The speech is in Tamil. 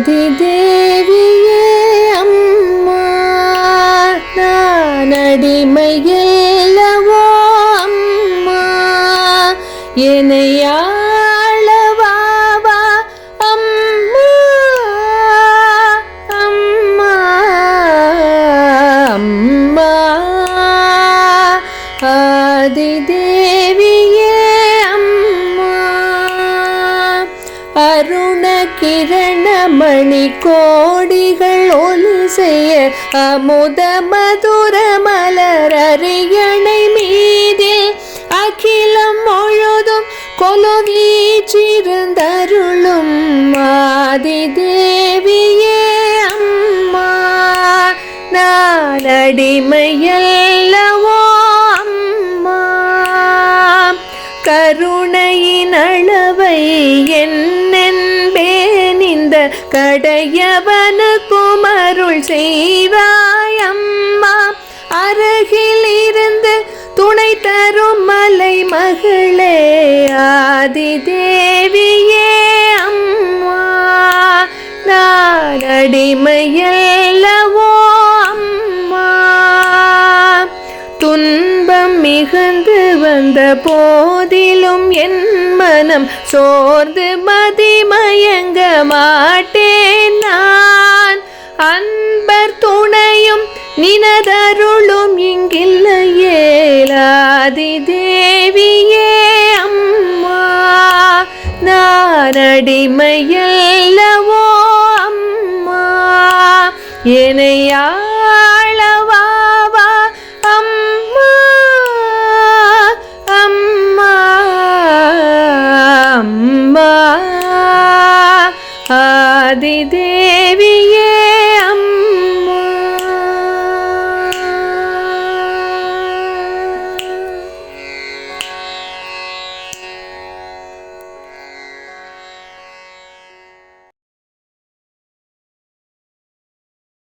ஆதிதேவியே அம்மா நான் அடிமையல்லவோ அம்மா. என்னையா அருண கிரணமணி கோடிகள் ஒலி செய்ய அமுத மதுர மலர் அரியணை மீதில் அகிலம் முழுதும் கொலவீச்சிருந்தருளும் மாதி தேவியே அம்மா. நான் அம்மா. கருணையின் அளவை என் கடையவனுக்கும் அருள் செய்வாயம்மா. அருகில் இருந்து துணை தரும் மலை மகளே ஆதி தேவியே அம்மா. நான் அடிமையல்லவோ அம்மா. துன்பம் மிகுந்து வந்த போதிலும் என் மனம் சோர்ந்து மதிமயங்க மாட்டேன் நான். அன்பர் துணையும் நினதருளும் இங்கில்லையேலாதி தேவியே அம்மா. நான் அம்மா. என்னையா அம்மா ஆதிதேவி